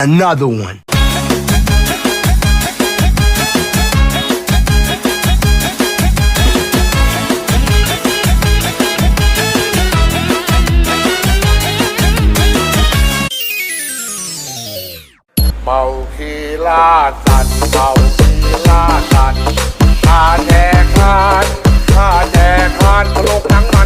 Another one. เมาคีล่าสัตว์เมาคีล่าสัตว์ข้าแจกคานข้าแจกคานตลกหนัง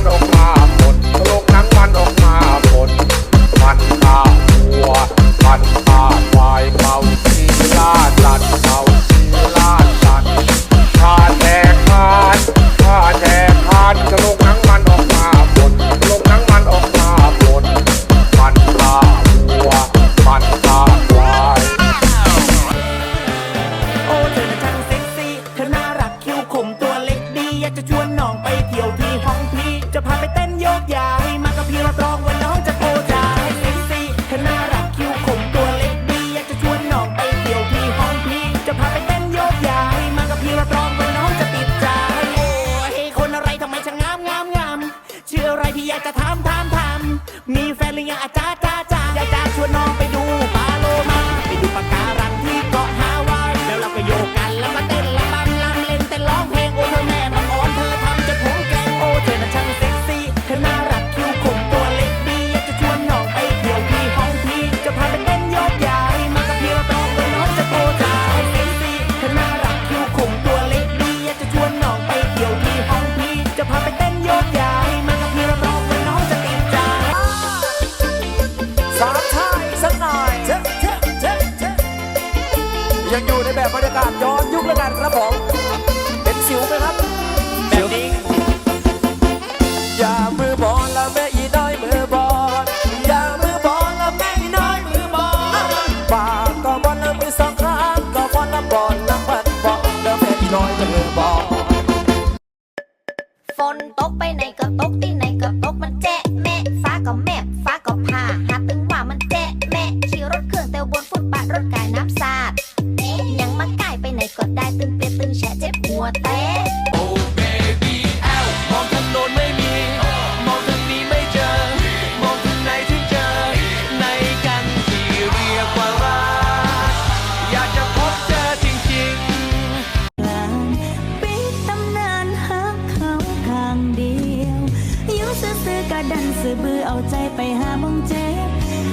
ยังอยู่ในแบบบรรยากาศย้อนยุคแล้วกันครับผมเป็นสิวไหมครับแบบนี้อย่ามือบอลละแม่อีน้อยมือบอลอย่ามือบอลละแม่อีน้อยมือบอลปากก็บอลละมือสองครั้งก็บอลละบอลละมันบอลละแม่อีน้อยมือบอลฝนตกไปไหนก็ตกที่ไหนก็ตกมันแจ๊ะแม่ฟ้าก็แม่ฟ้าก็ผ่าหาตึงว่ามันแจ๊ะแม่ขี่รถเครื่องแต่วบนฟุตบาทรถกายน้ำสาด ซื่อบือเอาใจไปหามองเจ็บ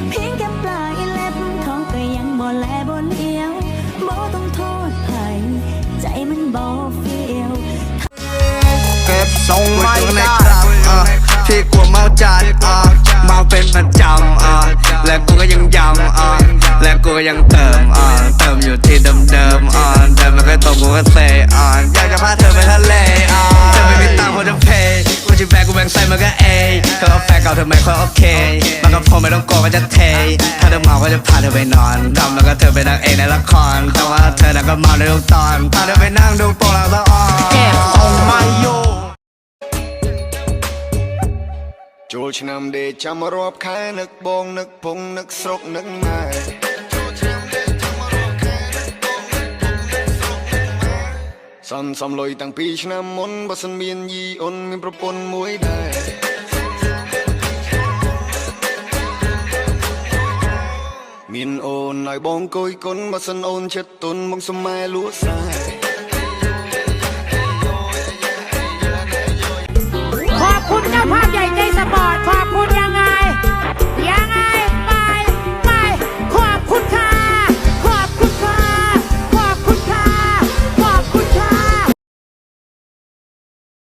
เพียงแค่ปลายเล็บท้องก็ยังบ่แลบ่เลี้ยวบ่ต้องโทษไผใจมันบ่เฟียวเก็บทรงไม่ได้ที่กลัวเมาจัดเมาเป็นประจำและกูก็ยังยำและกูก็ยังเติมเติมอยู่ที่เดิมๆอะเดิมแล้วก็ตกกูก็เตะอยากจะพาเธอไปทะเลาแฟนเก่าเธอไม่ค่อยโอเค มันก็พอไม่ต้องโกลัวก็จะเท ถ้าเธอเมาก็จะพาเธอไปนอนทำแล้วก็เธอเป็นนางเอกในละคร แต่ว่าเธอน่ะก็เมาในทุกตอนพาเธอไปนั่งดูโปรงลางสะอ่อนเก็บทรงไม่อยู่ ចូលឆ្នាំដេកចាំរាប់ខែនឹកបងនឹកពងនឹកស្រុកនឹកម៉ែចូលឆ្នាំដេកចាំរាប់ខែនឹកបងនឹកពងនឹកស្រុកនឹកម៉ែសំសំលុយតាំងពីឆ្នាំមុនបើសិនមានយីអូនមានប្រពន្ធមួយដែរ មានអូនឲ្យបងគយគុណបើសិនអូនចិត្តទុនមកសុំម៉ែលួខ្សែ ขอบคุณเจ้าภาพใหญ่ใจสปอร์ต ขอ